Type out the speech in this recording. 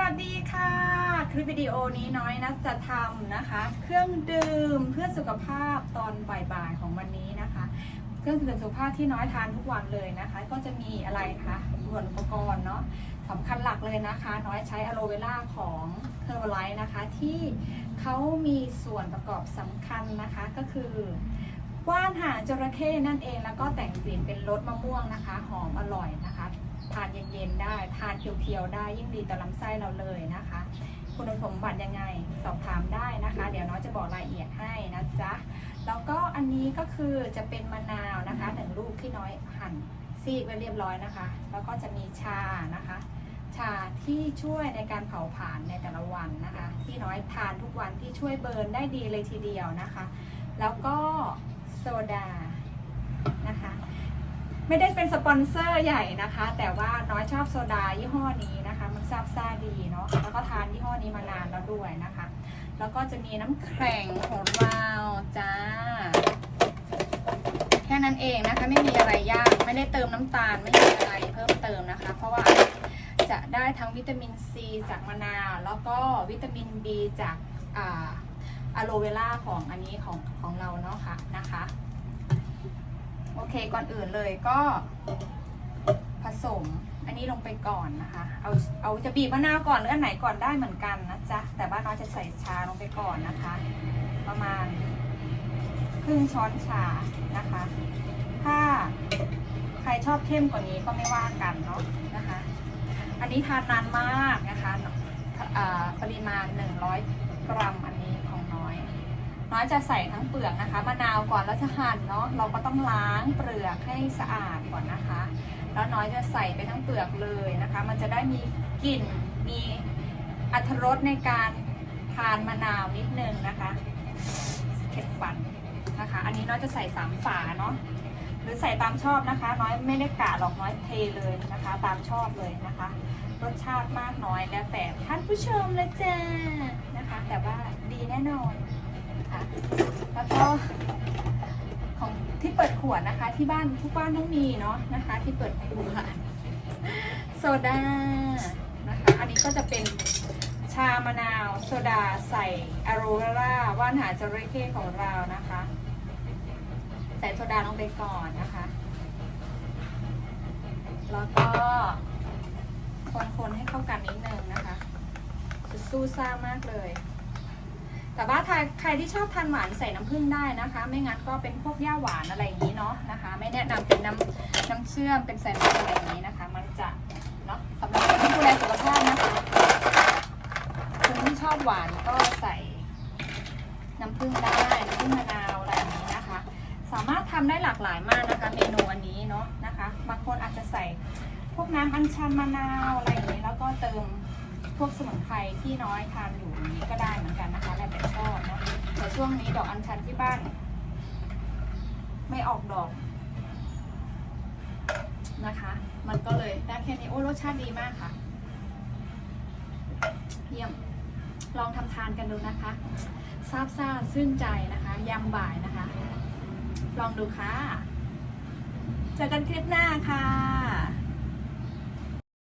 วัสดีค่ะ คลิปวิดีโอนี้น้อยนะจะทำนะคะ เครื่องดื่มเพื่อสุขภาพตอนบ่ายๆของวันนี้นะคะ เครื่องดื่มสุขภาพที่น้อยทานทุกวันเลยนะคะ ก็จะมีอะไรคะส่วนอุปกรณ์เนาะสำคัญหลักเลยนะคะ น้อยใช้อะโลเวล่าของเทอร์ไลท์นะคะ ที่เขามีส่วนประกอบสำคัญนะคะก็คือว่านหางจระเข้นั่นเองแล้วก็แต่งกลิ่นเป็นรสมะม่วงนะคะ หอมอร่อยนะคะ ทานเย็นๆได้ ทานเพียวๆได้ยิ่งดีต่อลำไส้เราเลยนะคะ คุณสมบัติยังไงสอบถามได้นะคะ เดี๋ยวน้องจะบอกรายละเอียดให้นะจ๊ะแล้วก็อันนี้ก็คือจะเป็นมะนาวนะคะหนึ่งลูกที่น้อยหั่นซีกไว้เรียบร้อยนะคะ แล้วก็จะมีชานะคะ ชาที่ช่วยในการเผาผลาญในแต่ละวันนะคะ ที่น้อยทานทุกวันที่ช่วยเบิร์นได้ดีเลยทีเดียวนะคะ แล้วก็โซดานะคะ ไม่ได้เป็นสปอนเซอร์ใหญ่นะคะ แต่ว่าน้อยชอบโซดายี่ห้อนี้นะคะ มันซาบซ่าดีเนาะแล้วก็ทานยี่ห้อนี้มานานแล้วด้วยนะคะ แล้วก็จะมีน้ำแข็งของเราจ้า แค่นั้นเองนะคะ ไม่มีอะไรยากไม่ได้เติมน้ำตาลไม่มีอะไรเพิ่มเติมนะคะ เพราะว่าจะได้ทั้งวิตามินซีจากมะนาว แล้วก็วิตามิน B จากอะโลเวล่าของอันนี้ของของเราเนาะค่ะนะคะ เคก่อนอื่นเลยก็ผสมอันนี้ลงไปก่อนนะคะ เอาเอาจะบีบมะนาวก่อนหรืออันไหนก่อนได้เหมือนกันนะจ๊ะ แต่ว่าน้องจะใส่ชาลงไปก่อนนะคะ ประมาณครึ่งช้อนชานะคะ ถ้าใครชอบเข้มกว่านี้ก็ไม่ว่ากันเนาะนะคะ อันนี้ทานนานมากนะคะปริมาณ 100 กรัมอันนี้ของ น้อยจะใส่ทั้งเปลือกนะคะ มะนาวก่อนแล้วจะหั่นเนาะ เราก็ต้องล้างเปลือกให้สะอาดก่อนนะคะ แล้วน้อยจะใส่ไปทั้งเปลือกเลยนะคะ มันจะได้มีกลิ่น มีอรรถรสในการทานมะนาวนิดนึงนะคะเข็ดฟันนะคะ อันนี้น้อยจะใส่สามฝาเนาะ หรือใส่ตามชอบนะคะ น้อยไม่ได้กะหรอกน้อยเทเลยนะคะ ตามชอบเลยนะคะ รสชาติมากน้อยแล้วแต่ท่านผู้ชมเลยจ้านะคะ แต่ว่าดีแน่นอน คะ แล้วก็ของที่เปิดขวดนะคะ ที่บ้านทุกบ้านต้องมีเนาะนะคะ ที่เปิดขวดโซดานะคะอันนี้ก็จะเป็นชามะนาวโซดาใส่อโรเวล่าว่านหาจระเข้ของเรานะคะ ใส่โซดาลงไปก่อนนะคะ แล้วก็คนๆให้เข้ากันนิดนึงนะคะจะสู้ซ่ามากเลย แต่ว่าใครที่ชอบทานหวานใส่น้ำผึ้งได้นะคะ ไม่งั้นก็เป็นพวกย่าหวานอะไรอย่างนี้เนาะนะคะ ไม่แนะนำเป็นน้ำน้ำเชื่อมเป็นแซนด์วิชอะไรอย่างนี้นะคะ มันจะเนาะสำหรับคนที่ดูแลสุขภาพนะคะคนที่ชอบหวานก็ใส่น้ำผึ้งได้น้ำผึ้งมะนาวอะไรอย่างนี้นะคะ สามารถทำได้หลากหลายมากนะคะเมนูอันนี้เนาะนะคะ บางคนอาจจะใส่พวกน้ำอัญชันมะนาวอะไรอย่างนี้แล้วก็เติม พวกสมุนไพรที่น้อยทานอยู่นี้ก็ได้เหมือนกันนะคะ แล้วแต่ชอบเนาะแต่ช่วงนี้ดอกอัญชันที่บ้าน ไม่ออกดอกนะคะ มันก็เลยได้แค่นี้โอ้รสชาติดีมากค่ะ เยี่ยม ลองทำทานกันดูนะคะซาบซ่าซื่นใจนะคะยามบ่ายนะคะ ลองดูค่ะเจอกันคลิปหน้าค่ะ